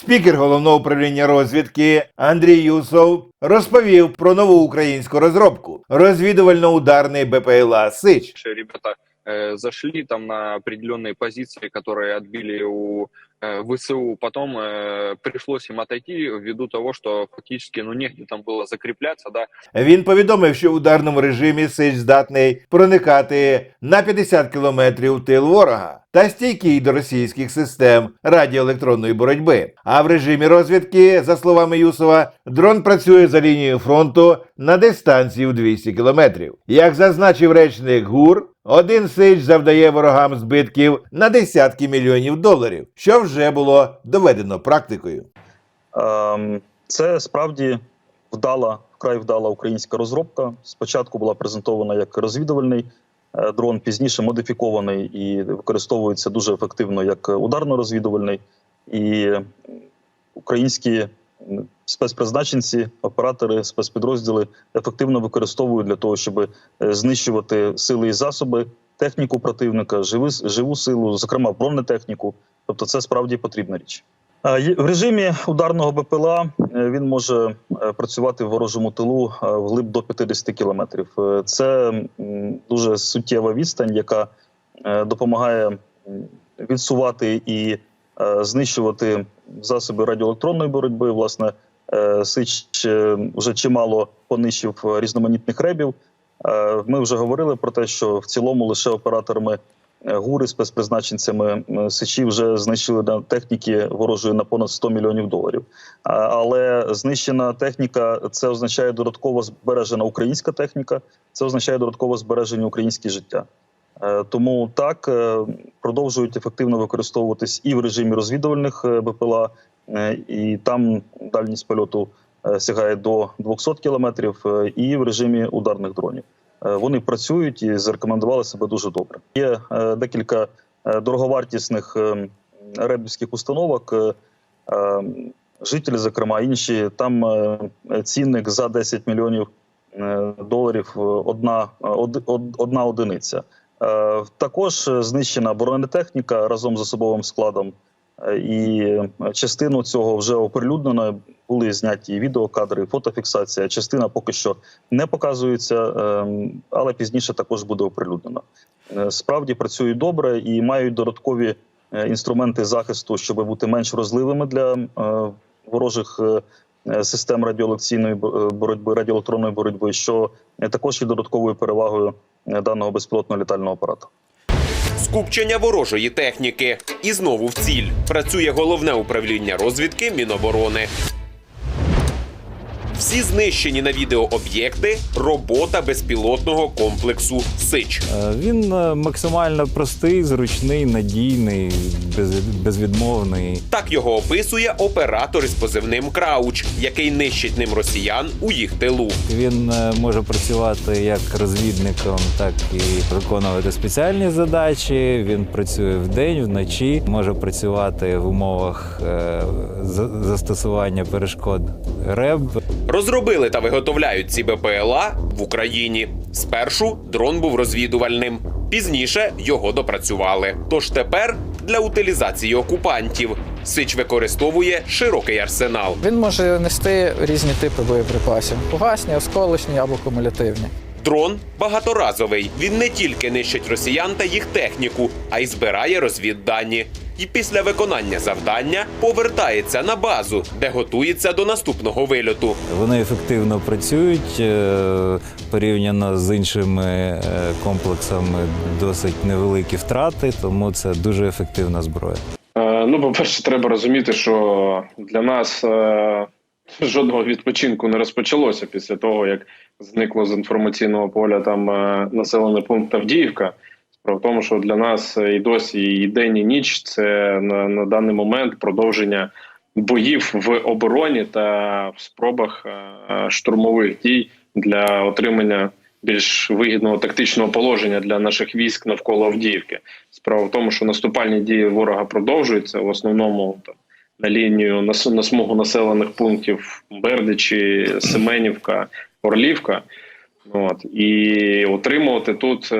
Спікер головного управління розвідки Андрій Юсов розповів про нову українську розробку розвідувально-ударний БПЛА Сич. Наши ребята э, зашли там на определенные позиции, которые отбили у э, ВСУ. Потом э, пришлось им отойти ввиду того, что фактически ну негде там было закрепляться, да, Він повідомив, що в ударному режимі Сич здатний проникати на 50 кілометрів тил ворога та стійкий до російських систем радіоелектронної боротьби. А в режимі розвідки, за словами Юсова, дрон працює за лінією фронту на дистанції в 200 кілометрів. Як зазначив речник ГУР, один сич завдає ворогам збитків на десятки мільйонів доларів, що вже було доведено практикою. Ем, Це справді вдала, вкрай вдала українська розробка. Спочатку була презентована як розвідувальний е, дрон, пізніше модифікований і використовується дуже ефективно як ударно-розвідувальний. І українські спецпризначенці, оператори, спецпідрозділи ефективно використовують для того, щоб е, знищувати сили і засоби, техніку противника, живи, живу силу, зокрема бронетехніку. Тобто, це справді потрібна річ. В режимі ударного БПЛА е, він може е, працювати в ворожому тилу е, вглиб до 50 кілометрів. Це дуже суттєва відстань, яка допомагає відсувати і знищувати засоби радіоелектронної боротьби. Власне, Сич вже чимало понищив різноманітних ребів. Е, Ми вже говорили про те, що в цілому лише операторами е, гури спецпризначенцями е, сичі вже знищили техніки ворожої на понад 100 мільйонів доларів. Але знищена техніка це означає додатково збережена українська техніка, це означає додатково збережені українські життя. Е, Тому так е, продовжують ефективно використовуватись і в режимі розвідувальних е, БПЛА, е, і там дальність польоту е, сягає до 200 кілометрів, е, і в режимі ударних дронів. Е, Вони працюють і зарекомендували себе дуже добре. Є е, декілька е, дороговартісних е, ребівських установок. е, е, Жителі, зокрема, інші там е, цінник за 10 мільйонів е, доларів е, одна, е, од- од- одна одиниця. Е, Також е, знищена бронетехніка разом з особовим складом. Е, І е, частину цього вже оприлюднено. Були зняті відеокадри, фотофіксація. Частина поки що не показується, е, але пізніше також буде оприлюднено. Е, Справді працюють добре і мають додаткові інструменти захисту, щоб бути менш розливими для ворожих систем радіолекційної бо- боротьби, радіоелектронної боротьби, що також є додатковою перевагою даного безпілотного літального апарату. Скупчення ворожої техніки. І знову в ціль. Працює головне управління розвідки Міноборони. Всі знищені на відео об'єкти робота безпілотного комплексу Сич. Е, Він е, максимально простий, зручний, надійний, без, безвідмовний. Так його описує оператор із позивним Крауч, який нищить ним росіян у їх тилу. Він е, може працювати як розвідником, так і виконувати спеціальні задачі. Він працює вдень, вночі, може працювати в умовах е, застосування перешкод РЕБ. Розробили та виготовляють ці БПЛА в Україні. Спершу дрон був розвідувальним, пізніше його допрацювали. Тож тепер для утилізації окупантів Сич використовує широкий арсенал. Він може нести різні типи боєприпасів: фугасні, осколочні або кумулятивні. Дрон багаторазовий. Він не тільки нищить росіян та їх техніку, а й збирає розвіддані. І після виконання завдання повертається на базу, де готується до наступного вильоту. Вони ефективно працюють е, порівняно з іншими е, комплексами. Досить невеликі втрати, тому це дуже ефективна зброя. Е, Ну, по-перше, треба розуміти, що для нас е, жодного відпочинку не розпочалося після того, як зникло з інформаційного поля там е, населений пункт Авдіївка. Справа в тому, що для нас і досі і день, і ніч це на, на даний момент продовження боїв в обороні та в спробах е, штурмових дій для отримання більш вигідного тактичного положення для наших військ навколо Авдіївки. Справа в тому, що наступальні дії ворога продовжуються в основному там на лінію на, на смугу населених пунктів Бердичі, Семенівка, Орлівка. От і отримувати тут е,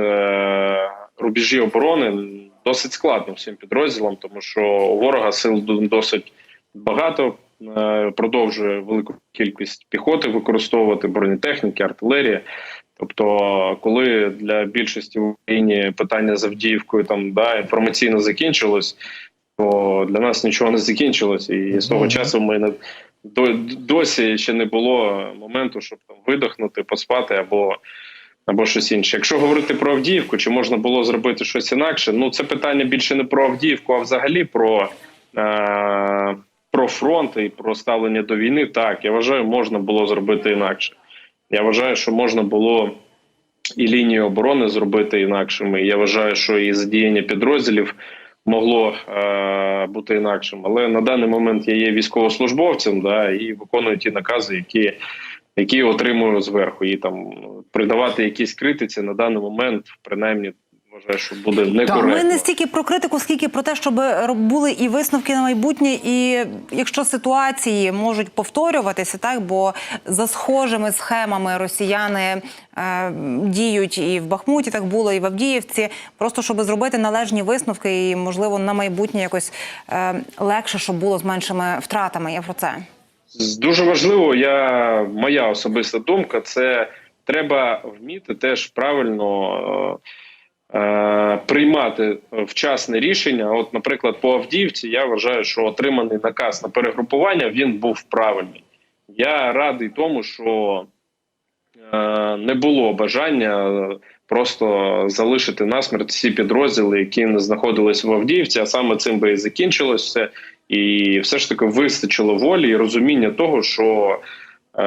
рубежі оборони досить складно всім підрозділам, тому що у ворога сил досить багато. е, Продовжує велику кількість піхоти використовувати бронетехніки, артилерії. Тобто, коли для більшості в Україні питання з Авдіївкою там да інформаційно закінчилось, то для нас нічого не закінчилось, і з того часу ми не досі ще не було моменту, щоб там видохнути, поспати або, або щось інше. Якщо говорити про Авдіївку, чи можна було зробити щось інакше? Ну це питання більше не про Авдіївку, а взагалі про, е, про фронт і про ставлення до війни. Так, я вважаю, можна було зробити інакше. Я вважаю, що можна було і лінії оборони зробити інакшими. Я вважаю, що і задіяння підрозділів могло е, бути інакшим. Але на даний момент я є військовослужбовцем, да, і виконую ті накази, які, які отримую зверху. І там придавати якісь критиці на даний момент, принаймні, вважаю, що буде некоректно. Ми не стільки про критику, скільки про те, щоб були і висновки на майбутнє, і якщо ситуації можуть повторюватися, так бо за схожими схемами росіяни е, діють і в Бахмуті, так було, і в Авдіївці. Просто щоб зробити належні висновки, і можливо на майбутнє якось е, легше, щоб було з меншими втратами. Я про це. Дуже важливо, я моя особиста думка, це треба вміти теж правильно е, е, приймати вчасне рішення. От, наприклад, по Авдіївці я вважаю, що отриманий наказ на перегрупування він був правильний. Я радий тому, що е, не було бажання просто залишити насмерть всі підрозділи, які не знаходились в Авдіївці, а саме цим би і закінчилось все. І все ж таки вистачило волі і розуміння того, що е,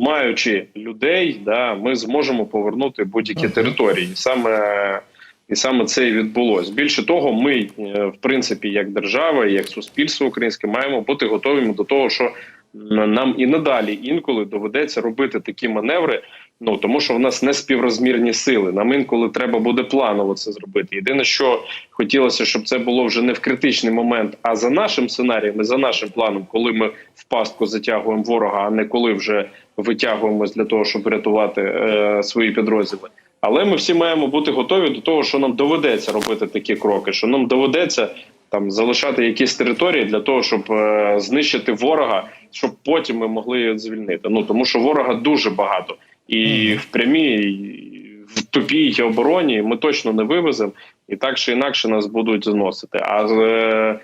маючи людей, да, ми зможемо повернути будь-які території. Саме і саме це і відбулось. Більше того, ми, е, в принципі, як держава, як суспільство українське, маємо бути готовими до того, що нам і надалі інколи доведеться робити такі маневри. Ну тому, що в нас не співрозмірні сили. Нам інколи треба буде планово це зробити. Єдине, що хотілося, щоб це було вже не в критичний момент, а за нашим сценарієм, і за нашим планом, коли ми в пастку затягуємо ворога, а не коли вже витягуємось для того, щоб врятувати е, свої підрозділи. Але ми всі маємо бути готові до того, що нам доведеться робити такі кроки, що нам доведеться там залишати якісь території для того, щоб е, знищити ворога, щоб потім ми могли звільнити. Ну тому що ворога дуже багато, і в прямій, і в тупій обороні ми точно не вивеземо, і так чи інакше нас будуть зносити. А е,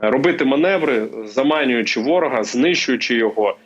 робити маневри, заманюючи ворога, знищуючи його.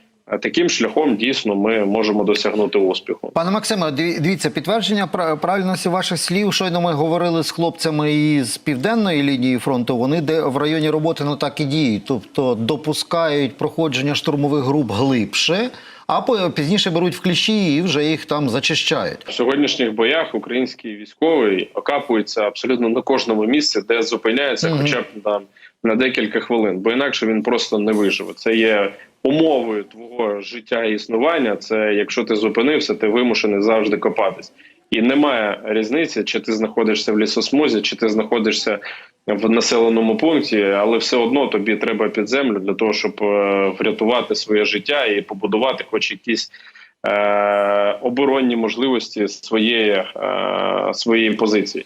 Таким шляхом дійсно ми можемо досягнути успіху. Пане Максиме, диві- дивіться, підтвердження пра- правильності ваших слів. Щойно ми говорили з хлопцями із південної лінії фронту. Вони де в районі роботи ну так і діють, тобто допускають проходження штурмових груп глибше, а пізніше беруть в кліщі і вже їх там зачищають. В сьогоднішніх боях український військовий окапується абсолютно на кожному місці, де зупиняється, Мгм. хоча б на, на декілька хвилин, бо інакше він просто не виживе. Це є умовою твого життя і існування. Це якщо ти зупинився, ти вимушений завжди копатись. І немає різниці, чи ти знаходишся в лісосмузі, чи ти знаходишся в населеному пункті, але все одно тобі треба під землю для того, щоб е, врятувати своє життя і побудувати хоч якісь е, оборонні можливості своєї, е, своєї позиції.